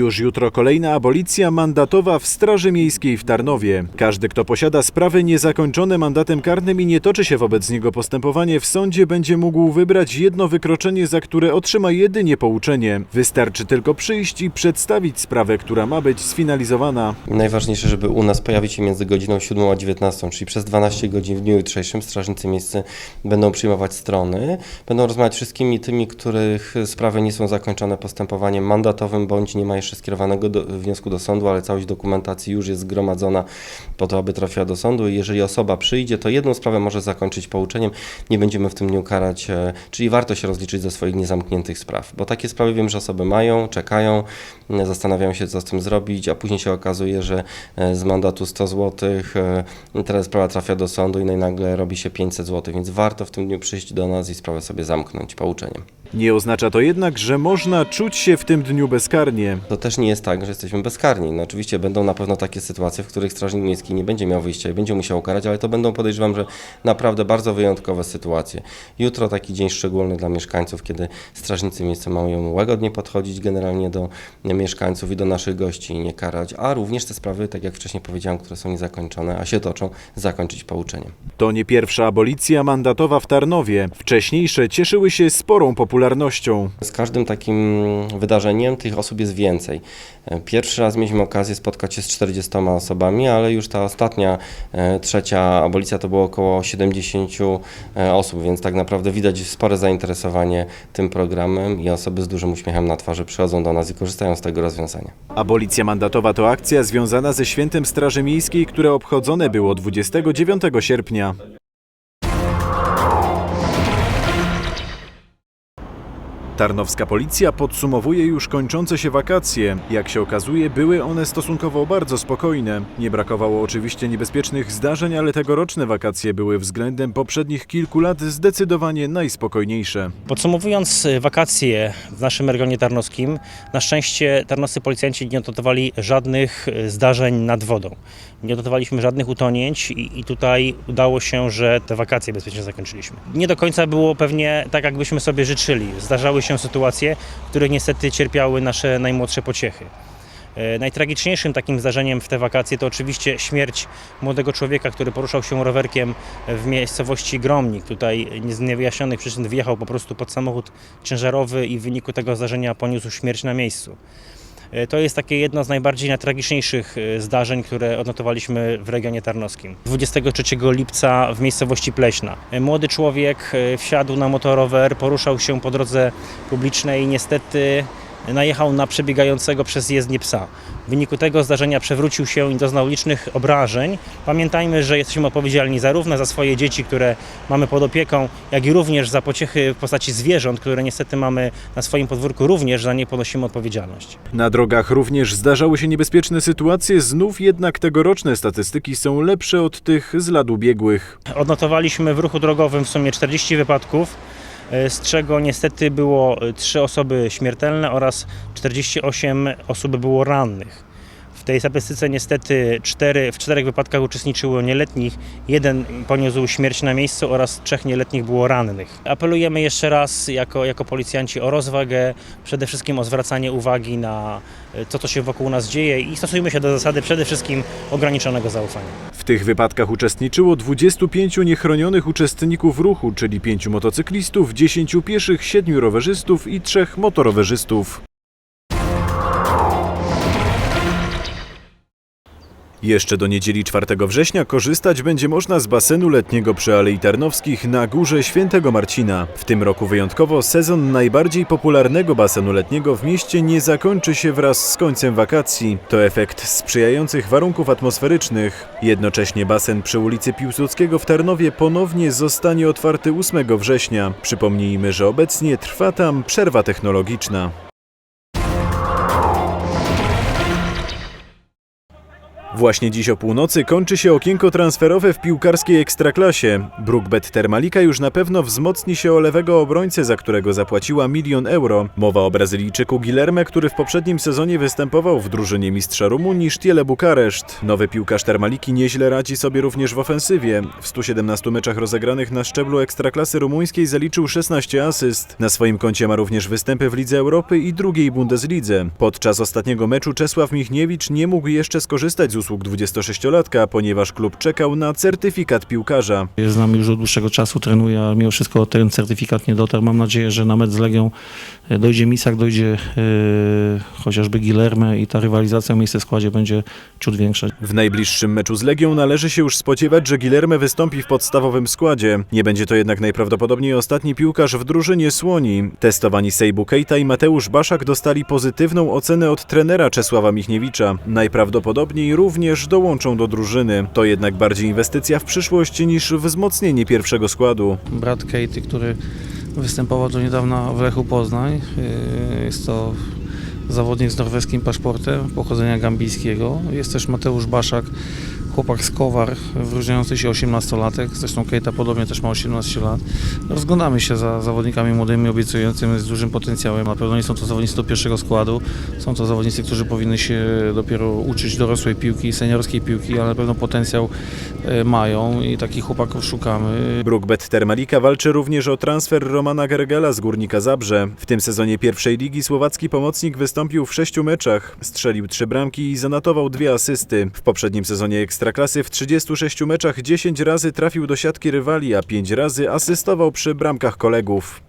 Już jutro kolejna abolicja mandatowa w Straży Miejskiej w Tarnowie. Każdy, kto posiada sprawy niezakończone mandatem karnym i nie toczy się wobec niego postępowanie w sądzie, będzie mógł wybrać jedno wykroczenie, za które otrzyma jedynie pouczenie. Wystarczy tylko przyjść i przedstawić sprawę, która ma być sfinalizowana. Najważniejsze, żeby u nas pojawić się między godziną 7 a 19, czyli przez 12 godzin w dniu jutrzejszym strażnicy miejscy będą przyjmować strony, będą rozmawiać wszystkimi tymi, których sprawy nie są zakończone postępowaniem mandatowym, bądź nie ma jeszcze skierowanego do, wniosku do sądu, ale całość dokumentacji już jest zgromadzona po to, aby trafiła do sądu i jeżeli osoba przyjdzie, to jedną sprawę może zakończyć pouczeniem, nie będziemy w tym dniu karać, e, czyli warto się rozliczyć ze swoich niezamkniętych spraw, bo takie sprawy wiem, że osoby mają, czekają, m, zastanawiają się, co z tym zrobić, a później się okazuje, że e, z mandatu 100 zł teraz sprawa trafia do sądu i nagle robi się 500 zł, więc warto w tym dniu przyjść do nas i sprawę sobie zamknąć pouczeniem. Nie oznacza to jednak, że można czuć się w tym dniu bezkarnie. To też nie jest tak, że jesteśmy bezkarni. No oczywiście będą na pewno takie sytuacje, w których strażnik miejski nie będzie miał wyjścia i będzie musiał ukarać, ale to będą podejrzewam, że naprawdę bardzo wyjątkowe sytuacje. Jutro taki dzień szczególny dla mieszkańców, kiedy strażnicy miejscy mają łagodnie podchodzić generalnie do mieszkańców i do naszych gości i nie karać, a również te sprawy, tak jak wcześniej powiedziałem, które są niezakończone, a się toczą, zakończyć pouczeniem. To nie pierwsza abolicja mandatowa w Tarnowie. Wcześniejsze cieszyły się sporą popularnością. Z każdym takim wydarzeniem tych osób jest więcej. E, Pierwszy raz mieliśmy okazję spotkać się z 40 osobami, ale już ta ostatnia, e, trzecia abolicja to było około 70 e, osób, więc tak naprawdę widać spore zainteresowanie tym programem i osoby z dużym uśmiechem na twarzy przychodzą do nas i korzystają z tego rozwiązania. Abolicja mandatowa to akcja związana ze świętem Straży Miejskiej, które obchodzone było 29 sierpnia. Tarnowska policja podsumowuje już kończące się wakacje. Jak się okazuje, były one stosunkowo bardzo spokojne. Nie brakowało oczywiście niebezpiecznych zdarzeń, ale tegoroczne wakacje były względem poprzednich kilku lat zdecydowanie najspokojniejsze. Podsumowując y, wakacje w naszym regionie tarnowskim, na szczęście tarnowscy policjanci nie odnotowali żadnych y, zdarzeń nad wodą. Nie odnotowaliśmy żadnych utonięć i, i tutaj udało się, że te wakacje bezpiecznie zakończyliśmy. Nie do końca było pewnie tak, jakbyśmy sobie życzyli. Zdarzały się sytuacje, w których niestety cierpiały nasze najmłodsze pociechy. E, Najtragiczniejszym takim zdarzeniem w te wakacje to oczywiście śmierć młodego człowieka, który poruszał się rowerkiem w miejscowości Gromnik. Tutaj z niewyjaśnionych przyczyn wjechał po prostu pod samochód ciężarowy i w wyniku tego zdarzenia poniósł śmierć na miejscu. E, To jest takie jedno z najbardziej najtragiczniejszych e, zdarzeń, które odnotowaliśmy w regionie tarnowskim. 23 lipca w miejscowości Pleśna. E, Młody człowiek wsiadł na motorower, poruszał się po drodze publicznej i niestety najechał na przebiegającego przez jezdnię psa. W wyniku tego zdarzenia przewrócił się i doznał licznych obrażeń. Pamiętajmy, że jesteśmy odpowiedzialni zarówno za swoje dzieci, które mamy pod opieką, jak i również za pociechy w postaci zwierząt, które niestety mamy na swoim podwórku, również za nie ponosimy odpowiedzialność. Na drogach również zdarzały się niebezpieczne sytuacje, znów jednak tegoroczne statystyki są lepsze od tych z lat ubiegłych. Odnotowaliśmy w ruchu drogowym w sumie 40 wypadków, z czego niestety było 3 osoby śmiertelne oraz 48 osób było rannych. W tej statystyce niestety cztery, w czterech wypadkach uczestniczyło nieletnich, jeden poniósł śmierć na miejscu oraz trzech nieletnich było rannych. Apelujemy jeszcze raz jako, jako policjanci o rozwagę, przede wszystkim o zwracanie uwagi na e, to, co się wokół nas dzieje i stosujmy się do zasady przede wszystkim ograniczonego zaufania. Tych wypadkach uczestniczyło 25 niechronionych uczestników ruchu, czyli 5 motocyklistów, 10 pieszych, 7 rowerzystów i 3 motorowerzystów. Jeszcze do niedzieli 4 września korzystać będzie można z basenu letniego przy Alei Tarnowskich na Górze Świętego Marcina. W tym roku wyjątkowo sezon najbardziej popularnego basenu letniego w mieście nie zakończy się wraz z końcem wakacji. To efekt sprzyjających warunków atmosferycznych. Jednocześnie basen przy ulicy Piłsudskiego w Tarnowie ponownie zostanie otwarty 8 września. Przypomnijmy, że obecnie trwa tam przerwa technologiczna. Właśnie dziś o północy kończy się okienko transferowe w piłkarskiej ekstraklasie. Brookbet Termalika już na pewno wzmocni się o lewego obrońcę, za którego zapłaciła milion euro. Mowa o Brazylijczyku Guilherme, który w poprzednim sezonie występował w drużynie mistrza Rumunii Sztiele Bukareszt. Nowy piłkarz Termaliki nieźle radzi sobie również w ofensywie. W 117 meczach rozegranych na szczeblu ekstraklasy rumuńskiej zaliczył 16 asyst. Na swoim koncie ma również występy w Lidze Europy i drugiej Bundeslidze. Podczas ostatniego meczu Czesław Michniewicz nie mógł jeszcze skorzystać z usług 26-latka, ponieważ klub czekał na certyfikat piłkarza. Jest z nami już od dłuższego czasu, trenuje, ale mimo wszystko ten certyfikat nie dotarł. Mam nadzieję, że na mecz z Legią e, dojdzie Misak, dojdzie e, chociażby Gilerme i ta rywalizacja o miejsce w składzie będzie ciut większa. W najbliższym meczu z Legią należy się już spodziewać, że Guilherme wystąpi w podstawowym składzie. Nie będzie to jednak najprawdopodobniej ostatni piłkarz w drużynie Słoni. Testowani Sejbu Keita i Mateusz Baszak dostali pozytywną ocenę od trenera Czesława Michniewicza. Najprawdopodobniej również dołączą do drużyny. To jednak bardziej inwestycja w przyszłość niż wzmocnienie pierwszego składu. Brat Katy, który występował do niedawna w Lechu Poznań. e, Jest to zawodnik z norweskim paszportem pochodzenia gambijskiego. Jest też Mateusz Baszak, chłopak z Kowar, wyróżniający się 18-latek. Zresztą Kejta podobnie też ma 18 lat. Rozglądamy się za zawodnikami młodymi, obiecującymi z dużym potencjałem. Na pewno nie są to zawodnicy do pierwszego składu. Są to zawodnicy, którzy powinny się dopiero uczyć dorosłej piłki, seniorskiej piłki, ale na pewno potencjał e, mają i takich chłopaków szukamy. Brookbet Termalika walczy również o transfer Romana Gergela z Górnika Zabrze. W tym sezonie pierwszej ligi słowacki pomocnik wystąpił w sześciu meczach, strzelił trzy bramki i zanotował dwie asysty. W poprzednim sezonie Ekstraklasy w 36 meczach 10 razy trafił do siatki rywali, a 5 razy asystował przy bramkach kolegów.